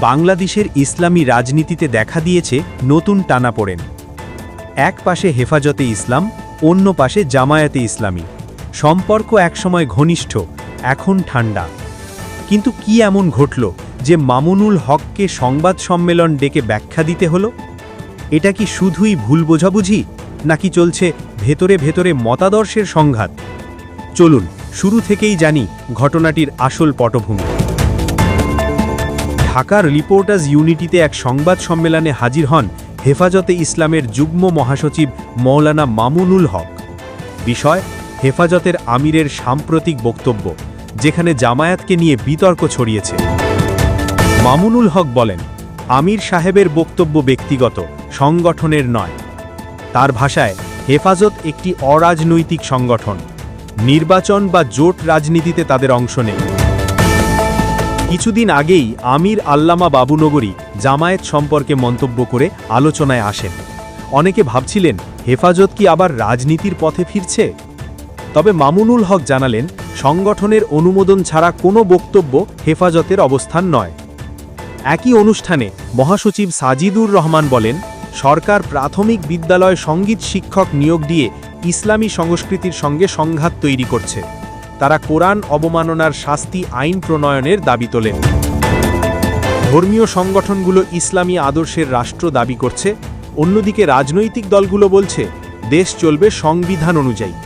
বাংলাদেশের ইসলামী রাজনীতিতে দেখা দিয়েছে নতুন টানাপোড়েন। এক পাশে হেফাজতে ইসলাম, অন্য পাশে জামায়াতে ইসলামী। সম্পর্ক একসময় ঘনিষ্ঠ, এখন ঠান্ডা। কিন্তু কি এমন ঘটল যে মামুনুল হককে সংবাদ সম্মেলন ডেকে ব্যাখ্যা দিতে হলো? এটা কি শুধুই ভুল বোঝাবুঝি, নাকি চলছে ভেতরে ভেতরে মতাদর্শের সংঘাত? চলুন, শুরু থেকেই জানি ঘটনাটির আসল পটভূমি। ঢাকার রিপোর্টার্স ইউনিটিতে এক সংবাদ সম্মেলনে হাজির হন হেফাজতে ইসলামের যুগ্ম মহাসচিব মৌলানা মামুনুল হক। বিষয়, হেফাজতের আমিরের সাম্প্রতিক বক্তব্য, যেখানে জামায়াতকে নিয়ে বিতর্ক ছড়িয়েছে। মামুনুল হক বলেন, আমির সাহেবের বক্তব্য ব্যক্তিগত, সংগঠনের নয়। তার ভাষায়, হেফাজত একটি অরাজনৈতিক সংগঠন। নির্বাচন বা জোট রাজনীতিতে তাদের অংশ নেই। কিছুদিন আগেই আমির আল্লামা বাবুনগরী জামায়াত সম্পর্কে মন্তব্য করে আলোচনায় আসেন। অনেকে ভাবছিলেন, হেফাজত কি আবার রাজনীতির পথে ফিরছে? তবে মামুনুল হক জানালেন, সংগঠনের অনুমোদন ছাড়া কোনো বক্তব্য হেফাজতের অবস্থান নয়। একই অনুষ্ঠানে মহাসচিব সাজিদুর রহমান বলেন, সরকার প্রাথমিক বিদ্যালয় সংগীত শিক্ষক নিয়োগ দিয়ে ইসলামী সংস্কৃতির সঙ্গে সংঘাত তৈরি করছে। তারা কোরআন অবমাননার শাস্তি আইন প্রণয়নের দাবি তোলেন ধর্মীয় সংগঠনগুলো ইসলামী আদর্শের রাষ্ট্র দাবি করছে, অন্যদিকে রাজনৈতিক দলগুলো বলছে, দেশ চলবে সংবিধান অনুযায়ী।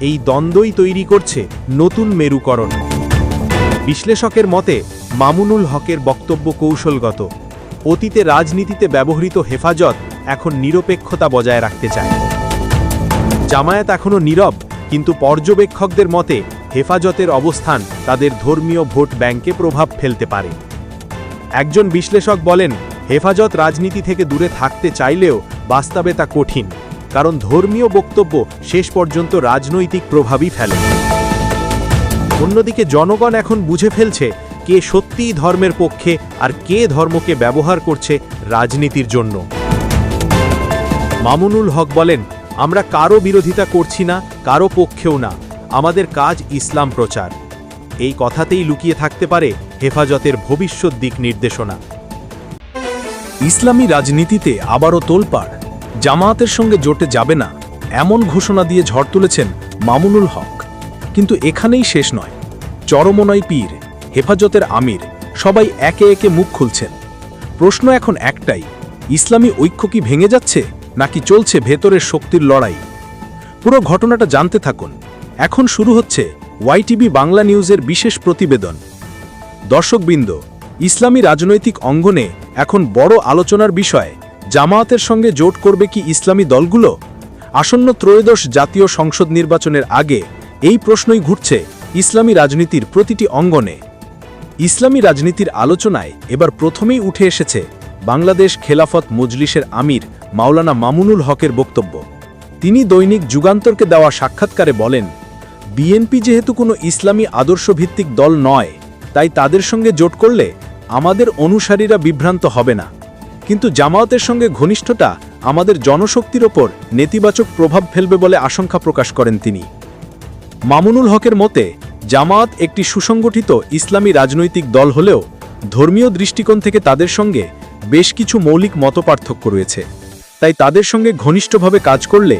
এই দ্বন্দ্বই তৈরি করছে নতুন মেরুকরণ। বিশ্লেষকের মতে, মামুনুল হকের বক্তব্য কৌশলগত। অতীতে রাজনীতিতে ব্যবহৃত হেফাজত এখন নিরপেক্ষতা বজায় রাখতে চায়। জামায়াত এখনও নীরব, কিন্তু পর্যবেক্ষকদের মতে হেফাজতের অবস্থান তাদের ধর্মীয় ভোট ব্যাংকে প্রভাব ফেলতে পারে। একজন বিশ্লেষক বলেন, হেফাজত রাজনীতি থেকে দূরে থাকতে চাইলেও বাস্তবে তা কঠিন, কারণ ধর্মীয় বক্তব্য শেষ পর্যন্ত রাজনৈতিক প্রভাবই ফেলে। অন্যদিকে জনগণ এখন বুঝে ফেলছে কে সত্যিই ধর্মের পক্ষে আর কে ধর্মকে ব্যবহার করছে রাজনীতির জন্য। মামুনুল হক বলেন, আমরা কারও বিরোধিতা করছি না, কারও পক্ষেও না। আমাদের কাজ ইসলাম প্রচার। এই কথাতেই লুকিয়ে থাকতে পারে হেফাজতের ভবিষ্যৎ দিক নির্দেশনা। ইসলামী রাজনীতিতে আবারও তোলপাড়। জামায়াতের সঙ্গে জোটে যাবে না, এমন ঘোষণা দিয়ে ঝড় তুলেছেন মামুনুল হক। কিন্তু এখানেই শেষ নয়। চরমনয় পীর, হেফাজতের আমির, সবাই একে একে মুখ খুলছেন। প্রশ্ন এখন একটাই, ইসলামী ঐক্য কি ভেঙে যাচ্ছে নাকি চলছে ভেতরের শক্তির লড়াই? পুরো ঘটনাটা জানতে থাকুন। এখন শুরু হচ্ছে ওয়াইটিভি বাংলা নিউজের বিশেষ প্রতিবেদন। দর্শকবৃন্দ, ইসলামী রাজনৈতিক অঙ্গনে এখন বড় আলোচনার বিষয়, জামায়াতের সঙ্গে জোট করবে কি ইসলামী দলগুলো? আসন্ন ত্রয়োদশ জাতীয় সংসদ নির্বাচনের আগে এই প্রশ্নই ঘুরছে ইসলামী রাজনীতির প্রতিটি অঙ্গনে। ইসলামী রাজনীতির আলোচনায় এবার প্রথমেই উঠে এসেছে বাংলাদেশ খেলাফত মজলিসের আমির মাওলানা মামুনুল হকের বক্তব্য। তিনি দৈনিক যুগান্তরকে দেওয়া সাক্ষাৎকারে বলেন বিএনপি যেহেতু কোনো ইসলামী আদর্শভিত্তিক দল নয়, তাই তাদের সঙ্গে জোট করলে আমাদের অনুসারীরা বিভ্রান্ত হবে না। কিন্তু জামায়াতের সঙ্গে ঘনিষ্ঠতা আমাদের জনশক্তির ওপর নেতিবাচক প্রভাব ফেলবে বলে আশঙ্কা প্রকাশ করেন তিনি। মামুনুল হকের মতে, জামায়াত একটি সুসংগঠিত ইসলামী রাজনৈতিক দল হলেও ধর্মীয় দৃষ্টিকোণ থেকে তাদের সঙ্গে বেশ কিছু মৌলিক মতপার্থক্য রয়েছে। তাই তাদের সঙ্গে ঘনিষ্ঠভাবে কাজ করলে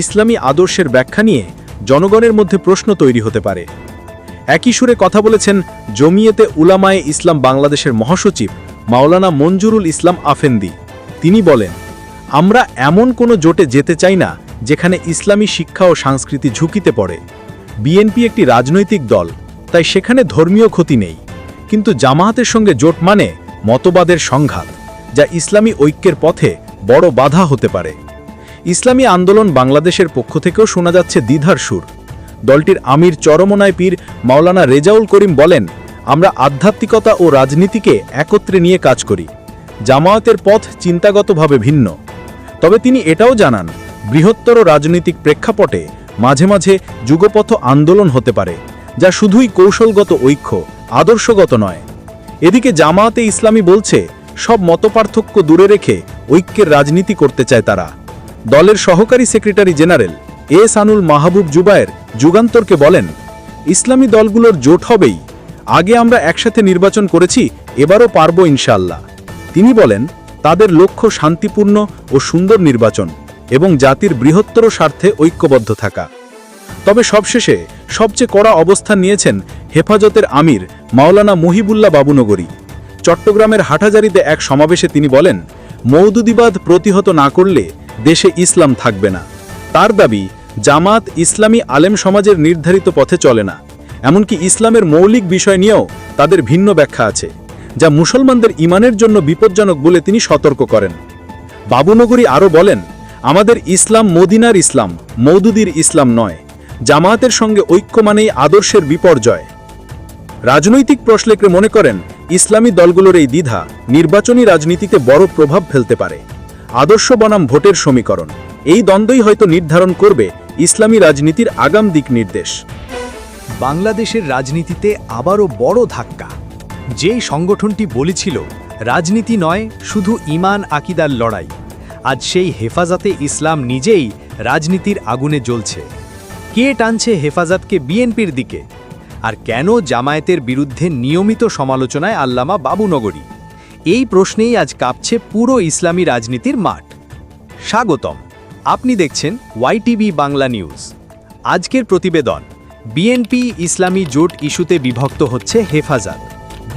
ইসলামী আদর্শের ব্যাখ্যা নিয়ে জনগণের মধ্যে প্রশ্ন তৈরি হতে পারে। একই সুরে কথা বলেছেন জমিয়েতে উলামায়ে ইসলাম বাংলাদেশের মহাসচিব মাওলানা মঞ্জুরুল ইসলাম আফেন্দি। তিনি বলেন, আমরা এমন কোনো জোটে যেতে চাই না যেখানে ইসলামী শিক্ষা ও সংস্কৃতি ঝুঁকিতে পড়ে। বিএনপি একটি রাজনৈতিক দল, তাই সেখানে ধর্মীয় ক্ষতি নেই। কিন্তু জামায়াতের সঙ্গে জোট মানে মতবাদের সংঘাত, যা ইসলামী ঐক্যের পথে বড় বাধা হতে পারে। ইসলামী আন্দোলন বাংলাদেশের পক্ষ থেকেও শোনা যাচ্ছে দ্বিধার সুর। দলটির আমির চরমনায় পীর মাওলানা রেজাউল করিম বলেন, আমরা আধ্যাত্মিকতা ও রাজনীতিকে একত্রে নিয়ে কাজ করি। জামায়াতের পথ চিন্তাগতভাবে ভিন্ন। তবে তিনি এটাও জানান, বৃহত্তর রাজনৈতিক প্রেক্ষাপটে মাঝে মাঝে যুগপথ আন্দোলন হতে পারে, যা শুধুই কৌশলগত ঐক্য, আদর্শগত নয়। এদিকে জামায়াতে ইসলামী বলছে, সব মতপার্থক্য দূরে রেখে ঐক্যের রাজনীতি করতে চায় তারা। দলের সহকারী secretary general A Sanul Mahbub Zubair যুগান্তরকে বলেন, ইসলামী দলগুলোর জোট হবেই। আগে আমরা একসাথে নির্বাচন করেছি, এবারও পারব ইনশাল্লাহ তিনি বলেন, তাদের লক্ষ্য শান্তিপূর্ণ ও সুন্দর নির্বাচন এবং জাতির বৃহত্তর স্বার্থে ঐক্যবদ্ধ থাকা। তবে সবশেষে সবচেয়ে কড়া অবস্থান নিয়েছেন হেফাজতের আমির মাওলানা মহিবুল্লাহ বাবুনগরী। চট্টগ্রামের হাটাজারিতে এক সমাবেশে তিনি বলেন মৌদুদিবাদ প্রতিহত না করলে দেশে ইসলাম থাকবে না। তার দাবি, জামাত ইসলামী আলেম সমাজের নির্ধারিত পথে চলে না। এমনকি ইসলামের মৌলিক বিষয় নিয়েও তাদের ভিন্ন ব্যাখ্যা আছে, যা মুসলমানদের ইমানের জন্য বিপজ্জনক বলে তিনি সতর্ক করেন। বাবুনগরী আরও বলেন, আমাদের ইসলাম মদিনার ইসলাম, মৌদুদির ইসলাম নয়। জামায়াতের সঙ্গে ঐক্য মানেই আদর্শের বিপর্যয়। রাজনৈতিক প্রশ্লেকরে মনে করেন ইসলামী দলগুলোর এই দ্বিধা নির্বাচনী রাজনীতিতে বড় প্রভাব ফেলতে পারে। আদর্শ বনাম ভোটের সমীকরণ। এই দ্বন্দ্বই হয়তো নির্ধারণ করবে ইসলামী রাজনীতির আগাম দিক নির্দেশ। বাংলাদেশের রাজনীতিতে আবারও বড় ধাক্কা। যেই সংগঠনটি বলেছিল, রাজনীতি নয়, শুধু ইমান আকিদার লড়াই। আজ সেই হেফাজতে ইসলাম নিজেই রাজনীতির আগুনে জ্বলছে। কে টানছে হেফাজতকে বিএনপির দিকে? আর কেন জামায়াতের বিরুদ্ধে নিয়মিত সমালোচনায় আল্লামা বাবুনগরী? এই প্রশ্নেই আজ কাঁপছে পুরো ইসলামী রাজনীতির মাঠ। স্বাগতম। আপনি দেখছেন ওয়াইটিভি বাংলা নিউজ। আজকের প্রতিবেদন, বিএনপি ইসলামী জোট ইস্যুতে বিভক্ত হচ্ছে হেফাজত।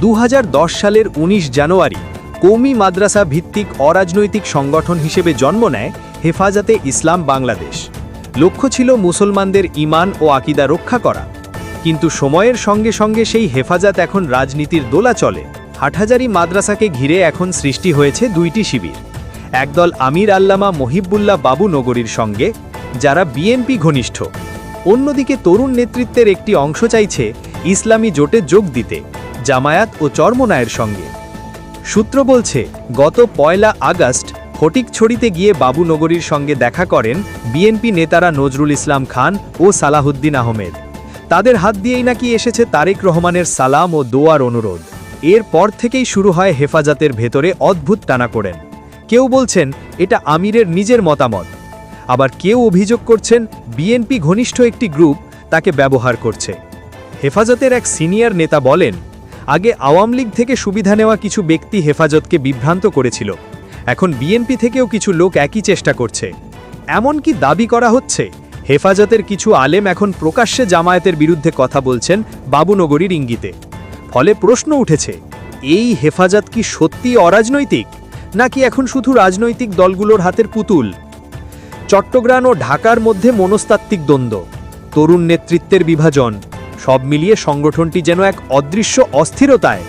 দু হাজার দশ সালের ১৯ জানুয়ারি কৌমি মাদ্রাসা ভিত্তিক অরাজনৈতিক সংগঠন হিসেবে জন্ম নেয় হেফাজতে ইসলাম বাংলাদেশ। লক্ষ্য ছিল মুসলমানদের ইমান ও আকিদা রক্ষা করা। কিন্তু সময়ের সঙ্গে সঙ্গে সেই হেফাজত এখন রাজনীতির দোলা চলে। হাটহাজারি মাদ্রাসাকে ঘিরে এখন সৃষ্টি হয়েছে দুইটি শিবির। একদল আমির আল্লামা মহিবুল্লাহ বাবু নগরীর সঙ্গে, যারা বিএনপি ঘনিষ্ঠ। অন্যদিকে তরুণ নেতৃত্বের একটি অংশ চাইছে ইসলামী জোটে যোগ দিতে, জামায়াত ও চরমনায়ের সঙ্গে। সূত্র বলছে, গত পয়লা আগস্ট ফটিকছড়িতে গিয়ে বাবুনগরীর সঙ্গে দেখা করেন বিএনপি নেতারা নজরুল ইসলাম খান ও সালাহুদ্দিন আহমেদ। তাদের হাত দিয়েই নাকি এসেছে তারেক রহমানের সালাম ও দোয়ার অনুরোধ। এরপর থেকেই শুরু হয় হেফাজতের ভেতরে অদ্ভুত টানা করেন কেউ বলছেন, এটা আমিরের নিজের মতামত। আবার কেউ অভিযোগ করছেন, বিএনপি ঘনিষ্ঠ একটি গ্রুপ, তাকে ব্যবহার করছে। হেফাজতের এক সিনিয়র নেতা বলেন, আগে আওয়ামী লীগ থেকে সুবিধা নেওয়া কিছু ব্যক্তি হেফাজতকে বিভ্রান্ত করেছিল। এখন বিএনপি থেকেও কিছু লোক একই চেষ্টা করছে। এমন কি দাবি করা হচ্ছে? হেফাজতের কিছু আলেম এখন প্রকাশ্যে জামায়াতের বিরুদ্ধে কথা বলছেন বাবুনগরীর ইঙ্গিতে। ফলে প্রশ্ন উঠেছে, এই হেফাজত কি সত্যি অরাজনৈতিক, নাকি এখন শুধু রাজনৈতিক দলগুলোর হাতের পুতুল? চট্টগ্রাম ও ঢাকার মধ্যে মনস্তাত্ত্বিক দ্বন্দ্ব, তরুণ নেতৃত্বের বিভাজন, সব মিলিয়ে সংগঠনটি যেন এক অদৃশ্য অস্থিরতায়।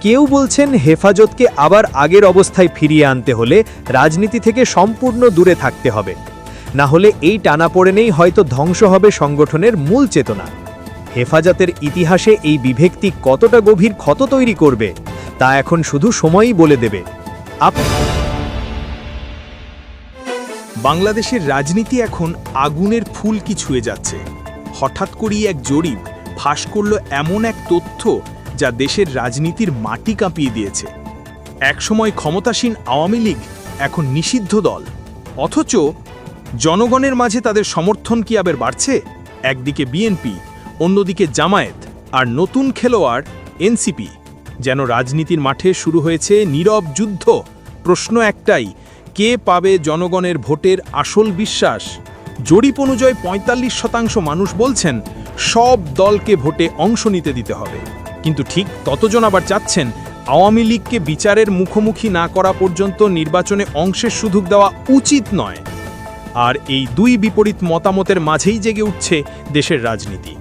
কেউ বলছেন হেফাজতকে আবার আগের অবস্থায় ফিরিয়ে আনতে হলে রাজনীতি থেকে সম্পূর্ণ দূরে থাকতে হবে। না হলে এই টানাপোড়েনেই হয়তো ধ্বংস হবে সংগঠনের মূল চেতনা। হেফাজতের ইতিহাসে এই বিভেক্তি কতটা গভীর ক্ষত তৈরি করবে, তা এখন শুধু সময়ই বলে দেবে। বাংলাদেশের রাজনীতি এখন আগুনের ফুল কি ছুঁয়ে যাচ্ছে। হঠাৎ করেই এক জরিপ ফাঁস করল এমন এক তথ্য যা দেশের রাজনীতির মাটি কাঁপিয়ে দিয়েছে। একসময় ক্ষমতাসীন আওয়ামী লীগ এখন নিষিদ্ধ দল। অথচ জনগণের মাঝে তাদের সমর্থন কি আবার বাড়ছে? একদিকে বিএনপি অন্যদিকে জামায়াত আর নতুন খেলোয়াড় এনসিপি যেন রাজনীতির মাঠে শুরু হয়েছে নীরব যুদ্ধ। প্রশ্ন একটাই, কে পাবে জনগণের ভোটের আসল বিশ্বাস? জরিপ অনুযায়ী পঁয়তাল্লিশ শতাংশ মানুষ বলছেন, সব দলকে ভোটে অংশ নিতে দিতে হবে। কিন্তু ঠিক ততজন আবার চাচ্ছেন, আওয়ামী লীগকে বিচারের মুখোমুখি না করা পর্যন্ত নির্বাচনে অংশের সুযোগ দেওয়া উচিত নয়। আর এই দুই বিপরীত মতামতের মাঝেই জেগে উঠছে দেশের রাজনীতি।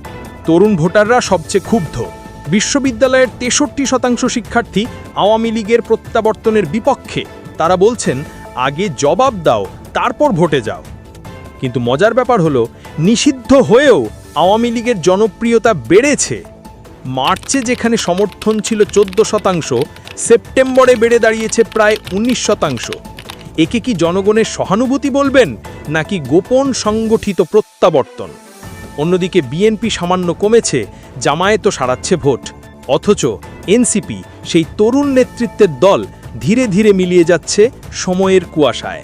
তরুণ ভোটাররা সবচেয়ে ক্ষুব্ধ। বিশ্ববিদ্যালয়ের তেষট্টি শতাংশ শিক্ষার্থী আওয়ামী লীগের প্রত্যাবর্তনের বিপক্ষে। তারা বলছেন, আগে জবাব দাও, তারপর ভোটে যাও। কিন্তু মজার ব্যাপার হলো, নিষিদ্ধ হয়েও আওয়ামী লীগের জনপ্রিয়তা বেড়েছে। মার্চে যেখানে সমর্থন ছিল চোদ্দ শতাংশ, সেপ্টেম্বরে বেড়ে দাঁড়িয়েছে প্রায় ১৯ শতাংশ। একে কি জনগণের সহানুভূতি বলবেন, নাকি গোপন সংগঠিত প্রত্যাবর্তন? অন্যদিকে বিএনপি সামান্য কমেছে, জামায়াতও সারাচ্ছে ভোট। অথচ এনসিপি সেই তরুণ নেতৃত্বের দল ধীরে ধীরে মিলিয়ে যাচ্ছে সময়ের কুয়াশায়।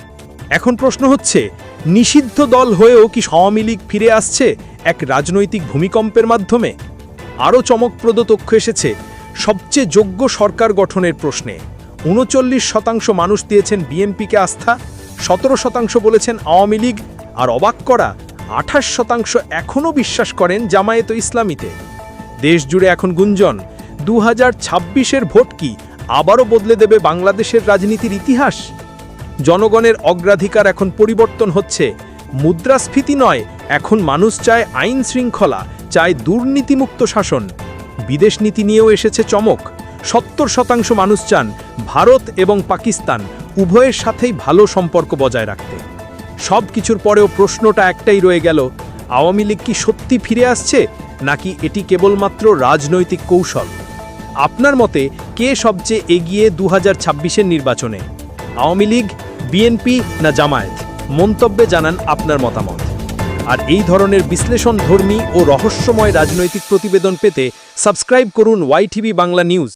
এখন প্রশ্ন হচ্ছে, নিষিদ্ধ দল হয়েও কি আওয়ামী লীগ ফিরে আসছে এক রাজনৈতিক ভূমিকম্পের মাধ্যমে? আরও চমকপ্রদ তথ্য এসেছে, সবচেয়ে যোগ্য সরকার গঠনের প্রশ্নে। উনচল্লিশ শতাংশ মানুষ দিয়েছেন বিএনপিকে আস্থা, সতেরো শতাংশ বলেছেন আওয়ামী লীগ, আর অবাক করা, আঠাশ শতাংশ এখনও বিশ্বাস করেন জামায়েত ইসলামীতে। দেশ জুড়ে এখন গুঞ্জন দু হাজার ছাব্বিশের ভোট কি আবারও বদলে দেবে বাংলাদেশের রাজনীতির ইতিহাস? জনগণের অগ্রাধিকার এখন পরিবর্তন হচ্ছে, মুদ্রাস্ফীতি নয়, এখন মানুষ চায় আইন শৃঙ্খলা, চায় দুর্নীতিমুক্ত শাসন। বিদেশ নীতি নিয়েও এসেছে চমক সত্তর শতাংশ মানুষ চান ভারত এবং পাকিস্তান উভয়ের সাথেই ভালো সম্পর্ক বজায় রাখতে। সব কিছুর পরেও প্রশ্নটা একটাই রয়ে গেল, আওয়ামী লীগ কি সত্যি ফিরে আসছে, নাকি এটি কেবলমাত্র রাজনৈতিক কৌশল? আপনার মতে, কে সবচেয়ে এগিয়ে দু হাজার নির্বাচনে? আওয়ামী লীগ, বিএনপি না জামায়াত? মন্তব্যে জানান আপনার মতামত। আর এই ধরনের বিশ্লেষণ ধর্মী ও রহস্যময় রাজনৈতিক প্রতিবেদন পেতে সাবস্ক্রাইব করুন ওয়াই বাংলা নিউজ।